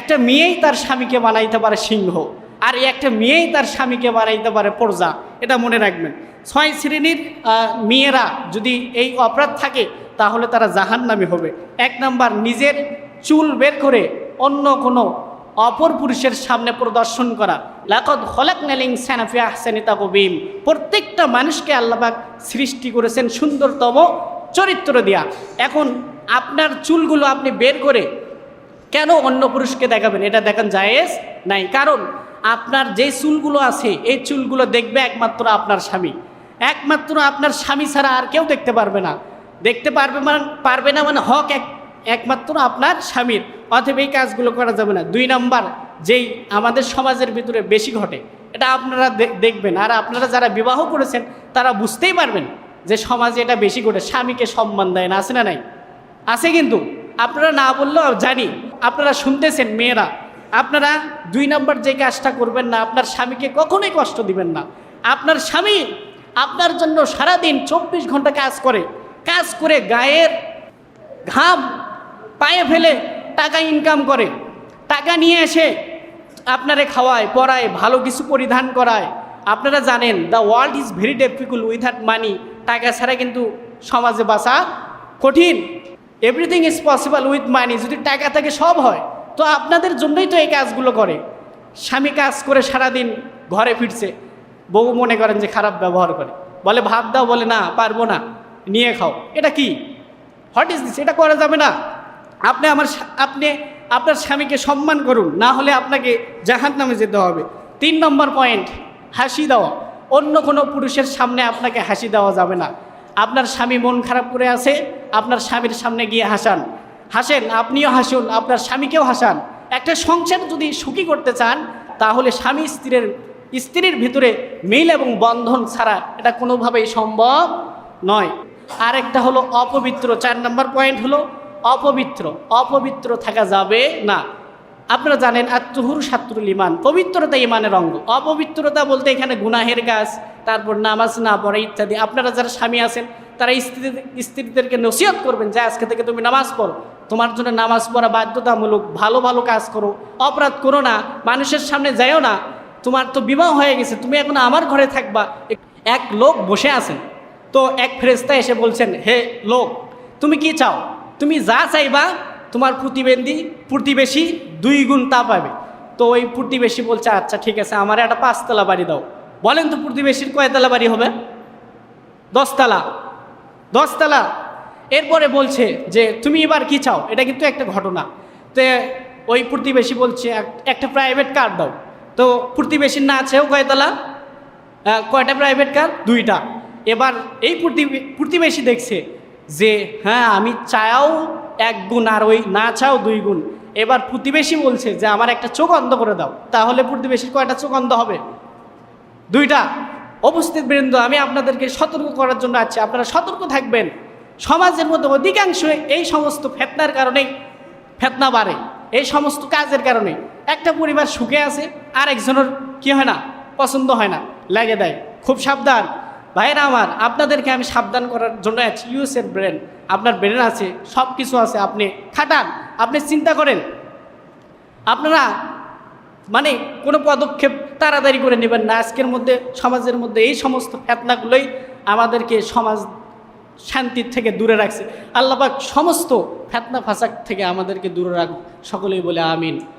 একটা মেয়েই তার স্বামীকে বানাইতে পারে সিংহ, আর এই একটা মেয়েই তার স্বামীকে বানাইতে পারে প্রজা, এটা মনে রাখবেন। ছয় শ্রেণির মেয়েরা যদি এই অপরাধ থাকে, তাহলে তারা জাহান্নামী হবে। এক নাম্বার, নিজের চুল বের করে অন্য কোনো অপর পুরুষের সামনে প্রদর্শন করা। লাকদ হলাক নেলিং স্যানাফি আহসানিতা কবিম প্রত্যেকটা মানুষকে আল্লাপাক সৃষ্টি করেছেন সুন্দরতম চরিত্র দেয়া। এখন আপনার চুলগুলো আপনি বের করে কেন অন্য পুরুষকে দেখাবেন? এটা দেখান জায়েজ নাই। কারণ আপনার যে চুলগুলো আছে, এই চুলগুলো দেখবে একমাত্র আপনার স্বামী। একমাত্র আপনার স্বামী ছাড়া আর কেউ দেখতে পারবে না। দেখতে পারবে মানে পারবে না মানে হক এক, একমাত্র আপনার স্বামীর। অথবা এই কাজগুলো করা যাবে না। দুই নাম্বার, যেই আমাদের সমাজের ভিতরে বেশি ঘটে, এটা আপনারা দেখবেন। আর আপনারা যারা বিবাহ করেছেন, তারা বুঝতেই পারবেন যে সমাজে এটা বেশি ঘটে। স্বামীকে সম্মান দেয় না, আছে না নাই? আছে কিন্তু। আপনারা না বললেও জানি আপনারা শুনতেছেন মেয়েরা, আপনারা দুই নম্বর যে কাজটা করবেন না, আপনার স্বামীকে কখনোই কষ্ট দিবেন না। আপনার স্বামী আপনার জন্য সারাদিন চব্বিশ ঘণ্টা কাজ করে কাজ করে গায়ের ঘাম পায়ে ফেলে টাকা ইনকাম করে, টাকা নিয়ে এসে আপনারে খাওয়ায়, পড়ায়, ভালো কিছু পরিধান করায়। আপনারা জানেন the world is very difficult without money টাকা ছাড়া কিন্তু সমাজে বাঁচা কঠিন। Everything is possible with money যদি টাকা থাকে, সব হয়। তো আপনাদের জন্যই তো এই কাজগুলো করে। স্বামী কাজ করে সারাদিন ঘরে ফিরছে। বউ মনে করেন যে খারাপ ব্যবহার করে। বলে, ভাত দাও। বলে, না, পারব না। নিয়ে খাও। এটা কি? হোয়াট ইজ দিস এটা করা যাবে না। আপনি আমার আপনি আপনার স্বামীকে সম্মান করুন। না হলে আপনাকে জাহান নামে যেতে হবে। তিন নম্বর পয়েন্ট হাসি দেওয়া। অন্য কোনো পুরুষের সামনে আপনাকে হাসি দেওয়া যাবে না। আপনার স্বামী মন খারাপ করে আছে, আপনার স্বামীর সামনে গিয়ে হাসান। হাসেন, আপনিও হাসুন, আপনার স্বামীকেও হাসান। একটা সংসার যদি সুখী করতে চান, তাহলে স্বামী স্ত্রীর স্ত্রীর ভিতরে মিল এবং বন্ধন ছাড়া এটা কোনোভাবেই সম্ভব নয়। আরেকটা হলো অপবিত্র, চার নম্বর পয়েন্ট হলো অপবিত্র। অপবিত্র থাকা যাবে না। আপনারা জানেন আর আত্মহুর সাত্রুল ইমান পবিত্রতা ইমানের অঙ্গ। অপবিত্রতা বলতে এখানে গুনাহের কাজ, তারপর নামাজ না পড়া ইত্যাদি। আপনারা যারা স্বামী আছেন, তারা স্ত্রী, স্ত্রীদেরকে নসিহত করবেন যে আজকে থেকে তুমি নামাজ পড়ো। তোমার জন্য নামাজ পড়া বাধ্যতামূলক, ভালো ভালো কাজ করো। অপরাধ করো না, মানুষের সামনে যাইও না। তোমার তো বিবাহ হয়ে গেছে, তুমি এখন আমার ঘরে থাকবা। এক লোক বসে আছেন, তো এক ফেরেস্তা এসে বলছেন, হে লোক, তুমি কি চাও? তুমি যা চাইবা তোমার প্রতিবন্ধী প্রতিবেশী দুই গুণ তা পাবে। তো ওই প্রতিবেশী বলছে আচ্ছা ঠিক আছে, আমার একটা পাঁচতলা বাড়ি দাও। বলেন তো প্রতিবেশীর কয়তলা বাড়ি হবে? দশতলা। দশতলা। এরপরে বলছে যে, তুমি এবার কি চাও? এটা কিন্তু একটা ঘটনা। তো ওই প্রতিবেশী বলছে, এক- একটা প্রাইভেট কার দাও। তো প্রতিবেশীর না আছেও কয়তলা? কয়টা প্রাইভেট কার দুইটা। এবার এই প্রতিবে- প্রতিবেশী দেখছে যে হ্যাঁ আমি চাও এক গুণ আর ওই না চাও দুই গুণ। এবার প্রতিবেশী বলছে যে, আমার একটা চোখ অন্ধ করে দাও। তাহলে প্রতিবেশীর কয়টা চোখ অন্ধ হবে? দুইটা। উপস্থিত বৃন্দ, আমি আপনাদেরকে সতর্ক করার জন্য আছি। আপনারা সতর্ক থাকবেন। সমাজের মধ্যে অধিকাংশ এই সমস্ত ফেতনার কারণেই ফেতনা বাড়ে। এই সমস্ত কাজের কারণে একটা পরিবার সুখে আছে আর একজনের কি হয় না, পছন্দ হয় না, লাগে দেয়। খুব সাবধান। ভাইরা আমার, আপনাদেরকে আমি সাবধান করার জন্য আছি। ইউএসের ব্রেন আপনার ব্রেন আছে সব কিছু আছে, আপনি খাটান, আপনি চিন্তা করেন। আপনারা মানে কোনো পদক্ষেপ তাড়াতাড়ি করে নেবেন না। আজকের মধ্যে, সমাজের মধ্যে এই সমস্ত ফেতনাগুলোই আমাদেরকে সমাজ শান্তির থেকে দূরে রাখছে। আল্লাপাক সমস্ত ফেতনা ফাসাক থেকে আমাদেরকে দূরে রাখ সকলেই বলে আমিন।